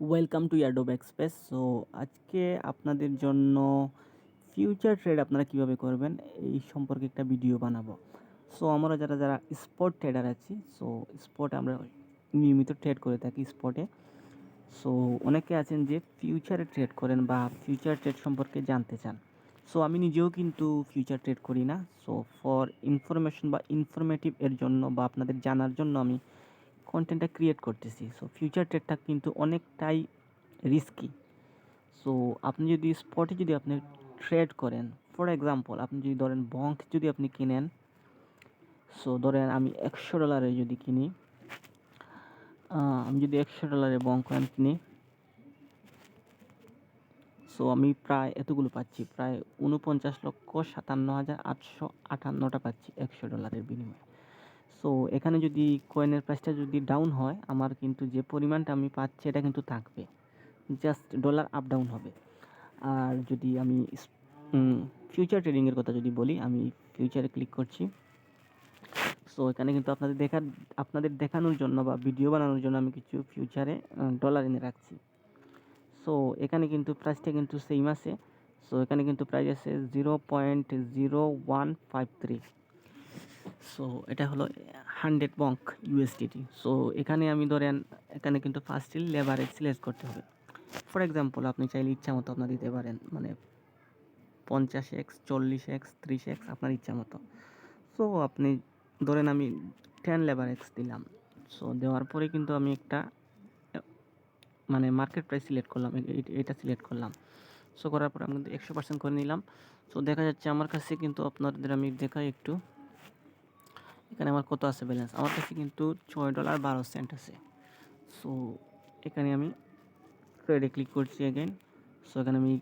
Welcome to ইয়ারডোব express so আজকে আপনাদের জন্য ফিউচার ট্রেড আপনারা কীভাবে করবেন, এই সম্পর্কে একটা ভিডিও বানাবো। সো আমরা যারা যারা স্পট ট্রেডার আছি সো স্পট আমরা নিয়মিত ট্রেড করে থাকি স্পটে সো অনেকে আছেন যে ফিউচারে ট্রেড করেন বা ফিউচার ট্রেড সম্পর্কে জানতে চান। সো আমি নিজেও কিন্তু ফিউচার ট্রেড করি না। সো ফর ইনফরমেশন বা ইনফরমেটিভ এর জন্য বা আপনাদের জানার জন্য আমি কন্টেন্টটা ক্রিয়েট করতেছি। সো ফিউচার ট্রেডটা কিন্তু অনেকটাই রিস্কি সো আপনি যদি স্পটে যদি আপনি ট্রেড করেন ফর এক্সাম্পল আপনি যদি ধরেন বঙ্ক যদি আপনি কিনেন সো ধরেন আমি একশো ডলারে যদি কিনি আমি যদি একশো ডলারে বঙ্ক কয়েন কিনি সো আমি প্রায় এতগুলো পাচ্ছি, প্রায় উনপঞ্চাশ লক্ষ সাতান্ন হাজার আটশো আটান্নটা পাচ্ছি একশো ডলারের বিনিময়ে। সো এখানে যদি কয়েনের প্রাইসটা যদি ডাউন হয়, আমার কিন্তু যে পরিমাণটা আমি পাচ্ছি, এটা কিন্তু থাকবে। জাস্ট ডলার আপ ডাউন হবে। আর যদি আমি ফিউচার ট্রেডিংয়ের কথা যদি বলি, আমি ফিউচারে ক্লিক করছি। সো এখানে কিন্তু আপনাদের দেখার আপনাদের দেখানোর জন্য বা ভিডিও বানানোর জন্য আমি কিছু ফিউচারে ডলার এনে রাখছি। সো এখানে কিন্তু প্রাইসটা কিন্তু সেম আছে। সো এখানে কিন্তু প্রাইস আছে zero point zero one five three so এটা হলো হান্ড্রেড বঙ্ক ইউএসডিটি সো এখানে আমি ধরেন, এখানে কিন্তু ফার্স্টলি লেবারেজ সিলেক্ট করতে হবে। ফর এক্সাম্পল আপনি চাইলে ইচ্ছা মতো আপনার দিতে পারেন মানে পঞ্চাশ এক্স চল্লিশ এক্স ত্রিশ এক্স আপনার ইচ্ছা মতো। সো আপনি ধরেন আমি টেন লেবার এক্স দিলাম। সো দেওয়ার পরে কিন্তু আমি একটা মানে মার্কেট প্রাইস সিলেক্ট করলাম এটা সিলেক্ট করলাম। সো করার পরে আমি কিন্তু একশো পার্সেন্ট করে নিলাম। সো দেখা যাচ্ছে আমার কাছে কিন্তু আপনাদের আমি দেখাই একটু। এখানে আমার কত আছে ব্যালেন্স আমার কাছে কিন্তু ছয় ডলার বারো সেন্ট আছে। সো এখানে আমি ট্রেডে ক্লিক করছি এগেন সো এখানে আমি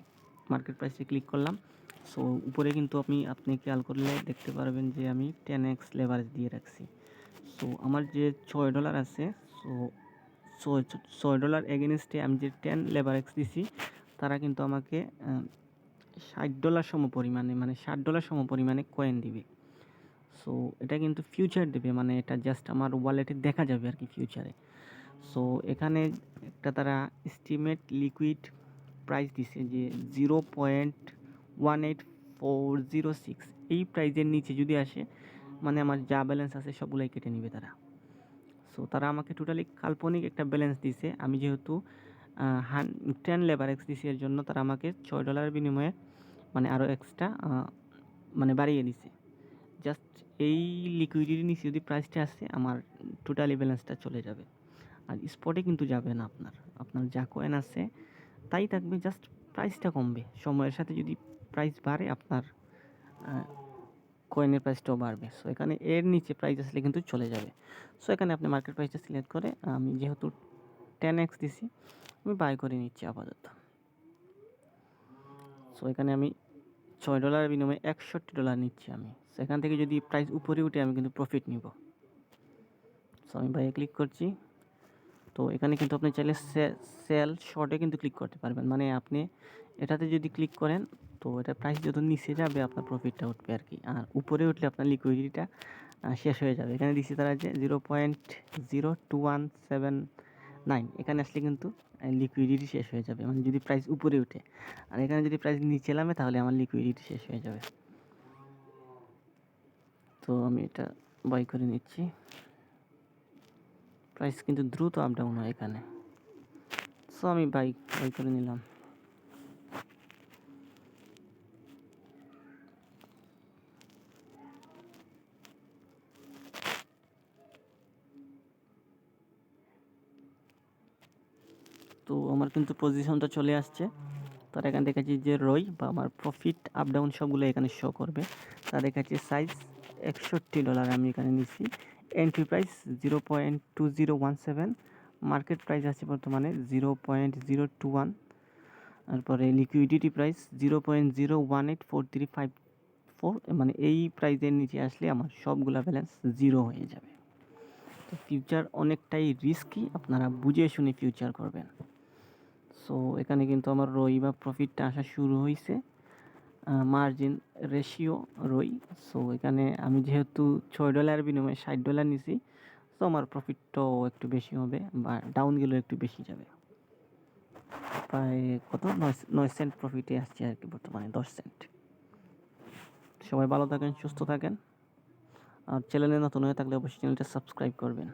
মার্কেট প্রাইসে ক্লিক করলাম। সো উপরে কিন্তু আপনি আপনি খেয়াল করলে দেখতে পারবেন যে আমি টেন এক্স লেভারেজ দিয়ে রাখছি। সো আমার যে ছয় ডলার আছে সো ছয় ডলার এগেনস্টে আমি যে টেন লেভারেক্স দিছি, তারা কিন্তু আমাকে ষাট ডলার সম পরিমাণে মানে ষাট ডলার সম পরিমাণে কয়েন দিবে। সো এটা কিন্তু ফিউচার দেবে মানে এটা জাস্ট আমার ওয়ালেটে দেখা যাবে আর কি ফিউচারে সো এখানে একটা তারা এস্টিমেট লিকুইড প্রাইস দিছে যে zero point one eight four zero six এই প্রাইজের নিচে যদি আসে মানে আমার যা ব্যালেন্স আছে সবগুলোই কেটে নেবে তারা। সো তারা আমাকে টোটালি কাল্পনিক একটা ব্যালেন্স দিছে। আমি যেহেতু হান টেন লেবার এক্স দিছি, এর জন্য তারা আমাকে ছয় ডলারের বিনিময়ে মানে আরও এক্সট্রা মানে বাড়িয়ে দিছে। জাস্ট এই লিকুইডিটি নিচে যদি প্রাইসটা আসে, আমার টোটালি ব্যালেন্সটা চলে যাবে। আর স্পটে কিন্তু যাবে না আপনার। আপনার যা কয়েন আছে, তাই থাকবে জাস্ট প্রাইসটা কমবে। সময়ের সাথে যদি প্রাইস বাড়ে, আপনার কয়েনের প্রাইসটাও বাড়বে। সো এখানে এর নিচে প্রাইস আসলে কিন্তু চলে যাবে। সো এখানে আপনি মার্কেট প্রাইসটা সিলেক্ট করে, আমি যেহেতু টেন এক্স দিছি, আমি বাই করে নিচ্ছি আপাতত। সো এখানে আমি ছয় ডলারের বিনিময়ে একষট্টি ডলার নিচ্ছি আমি। সেখান থেকে যদি প্রাইস উপরে উঠে আমি কিন্তু প্রফিট নিব। সো আমি বাইরে ক্লিক করছি। তো এখানে কিন্তু আপনি চাইলে সেল শর্টে কিন্তু ক্লিক করতে পারবেন। মানে আপনি এটাতে যদি ক্লিক করেন, তো এটা প্রাইস যত নিচে যাবে আপনার প্রফিটটা উঠবে আর কি। আর উপরে উঠলে আপনার লিকুইডিটিটা শেষ হয়ে যাবে। এখানে দিচ্ছে তারা যে zero point zero two one seven nine এখানে আসলে কিন্তু লিকুইডিটি শেষ হয়ে যাবে। মানে যদি প্রাইস উপরে উঠে। আর এখানে যদি প্রাইস নিচে নামে, তাহলে আমার লিকুইডিটি শেষ হয়ে যাবে। তো আমি এটা বাই করে নিচ্ছি। প্রাইস কিন্তু দ্রুত আপ ডাউন হয় এখানে। সো আমি বাই বাই করে নিলাম। তো আমার কিন্তু পজিশনটা চলে আসছে। তার এখানে দেখাচ্ছি যে রই বা আমার প্রফিট আপ ডাউন সবগুলো এখানে শো করবে। তা দেখাচ্ছি সাইজ একষট্টি ডলার আমি এখানে নিচ্ছি। Entry price zero point two zero one seven market price আছে বর্তমানে zero point zero two one তারপরে liquidity price zero point zero one eight four three five four মানে এই প্রাইসের নিচে আসলে আমার সবগুলা ব্যালেন্স জিরো হয়ে যাবে। তো ফিউচার অনেকটাই রিস্কি আপনারা বুঝে শুনে ফিউচার করবেন। সো এখানে কিন্তু আমার রই বা প্রফিটটা আসা শুরু হয়েছে মার্জিন রেশিও রই। সো এখানে আমি যেহেতু ছয় ডলার বিনিময়ে ষাট ডলার নিছি সো আমার প্রফিটটাও একটু বেশি হবে বা ডাউন গেলেও একটু বেশি যাবে। প্রায় কত? নয় সেন্ট প্রফিটে আসছে আর কি বর্তমানে, দশ সেন্ট সবাই ভালো থাকেন, সুস্থ থাকেন। আর চ্যানেলে নতুন হয়ে থাকলে অবশ্যই চ্যানেলটা সাবস্ক্রাইব করবেন।